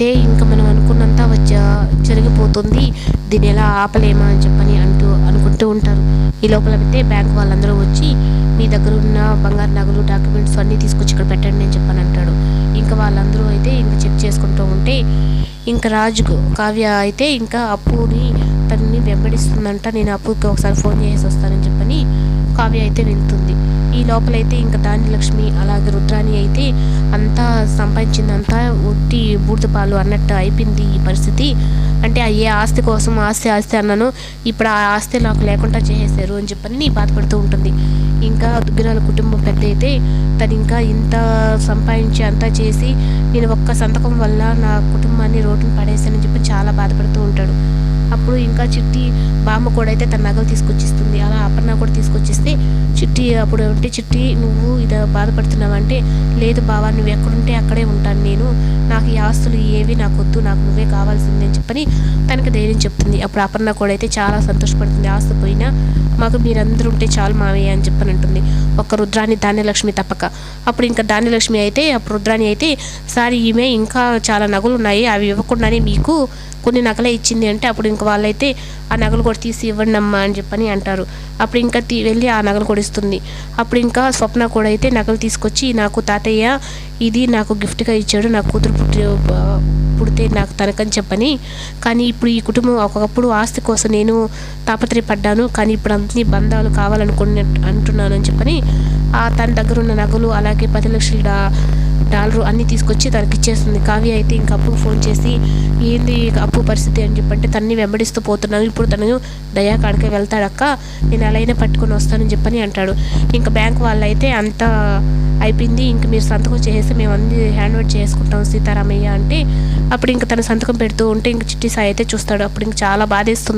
అయితే ఇంకా మనం అనుకున్నంత వచ్చా జరిగిపోతుంది. దీన్ని ఎలా ఆపలేమా అని చెప్పని అంటూ అనుకుంటూ ఉంటారు. ఈ లోపల అయితే బ్యాంక్ వాళ్ళందరూ వచ్చి మీ దగ్గర ఉన్న బంగారు నగలు డాక్యుమెంట్స్ అన్నీ తీసుకొచ్చి ఇక్కడ పెట్టండి అని చెప్పని అంటాడు. ఇంకా వాళ్ళందరూ అయితే ఇంకా చెక్ చేసుకుంటూ ఉంటే ఇంకా రాజు కావ్య అయితే ఇంకా అప్పుని తనని వెంబడిస్తుందంట. నేను అప్పుకి ఒకసారి ఫోన్ చేసి వస్తానని చెప్పని కావ్య అయితే వెళ్తుంది. ఈ లోపలైతే ఇంకా దాని లక్ష్మి అలాగే రుద్రాణి అయితే అంతా సంపాదించిందంతా ఒట్టి బూడిదపాలు అన్నట్టు అయిపోయింది ఈ పరిస్థితి. అంటే ఆ ఏ ఆస్తి కోసం ఆస్తి ఆస్తి అన్నాను. ఇప్పుడు ఆ ఆస్తి నాకు లేకుండా చేసేసారు అని చెప్పని బాధపడుతూ ఉంటుంది. ఇంకా దుగ్గిరాల కుటుంబం పెద్ద అయితే తను ఇంకా ఇంత సంపాదించి అంతా చేసి నేను ఒక్క సంతకం వల్ల నా కుటుంబాన్ని రోడ్డును పడేసానని చెప్పి చాలా బాధపడుతూ ఉంటాడు. అప్పుడు ఇంకా చిట్టి బామ్మ కూడా అయితే తన నగలు తీసుకొచ్చిస్తుంది. అలా అపర్ణ కూడా తీసుకొచ్చిస్తే చిట్టి అప్పుడు ఉంటే చిట్టి నువ్వు ఇది బాధపడుతున్నావు అంటే లేదు బావా నువ్వు ఎక్కడుంటే అక్కడే ఉంటాను నేను. నాకు ఈ ఆస్తులు ఏవి నాకు వద్దు నాకు నువ్వే కావాల్సింది అని చెప్పని తనకి ధైర్యం చెప్తుంది. అప్పుడు అపర్ణ కూడా అయితే చాలా సంతోషపడుతుంది. ఆస్తి పోయినా మాకు మీరందరూ ఉంటే చాలు మావయ్య అని చెప్పని అంటుంది. ఒక రుద్రాని ధాన్యలక్ష్మి తప్పక. అప్పుడు ఇంకా ధాన్యలక్ష్మి అయితే అప్పుడు రుద్రాని అయితే సార్ ఈమె ఇంకా చాలా నగలు ఉన్నాయి అవి ఇవ్వకుండానే మీకు కొన్ని నగలే ఇచ్చింది అంటే అప్పుడు ఇంకా వాళ్ళైతే ఆ నగలు కూడా తీసి ఇవ్వండి అమ్మా అని చెప్పని అంటారు. అప్పుడు ఇంకా తీ వెళ్ళి ఆ నగలు కూడా ఇస్తుంది. అప్పుడు ఇంకా స్వప్న కూడా అయితే నగలు తీసుకొచ్చి నాకు తాతయ్య ఇది నాకు గిఫ్ట్గా ఇచ్చాడు నా కూతురు పుట్టి పుడితే నాకు తనకని చెప్పని. కానీ ఇప్పుడు ఈ కుటుంబం ఒకప్పుడు ఆస్తి కోసం నేను తాపత్రయపడ్డాను. కానీ ఇప్పుడు అన్ని బంధాలు కావాలనుకుని అంటున్నాను అని చెప్పని తన దగ్గర ఉన్న నగలు అలాగే పది లక్షల డాలరు అన్నీ తీసుకొచ్చి తనకి ఇచ్చేస్తుంది. కావ్య అయితే ఇంకా అప్పుకు ఫోన్ చేసి ఏంది అప్పు పరిస్థితి? అని చెప్పంటే తన్ని వెంబడిస్తూ పోతున్నాను. ఇప్పుడు తను దయా కాడికే వెళ్తాడక్క నేను ఎలా అయినా పట్టుకొని వస్తానని చెప్పని అంటాడు. ఇంకా బ్యాంక్ వాళ్ళు అయితే అంతా అయిపోయింది. ఇంక మీరు సంతకం చేసి మేము అన్ని హ్యాండ్ ఓవర్ చేసుకుంటాం సీతారామయ్య అంటే అప్పుడు ఇంకా తన సంతకం పెడుతూ ఉంటే ఇంక చిట్టి సాయి అయితే చూస్తాడు. అప్పుడు ఇంక చాలా బాధేస్తుంది.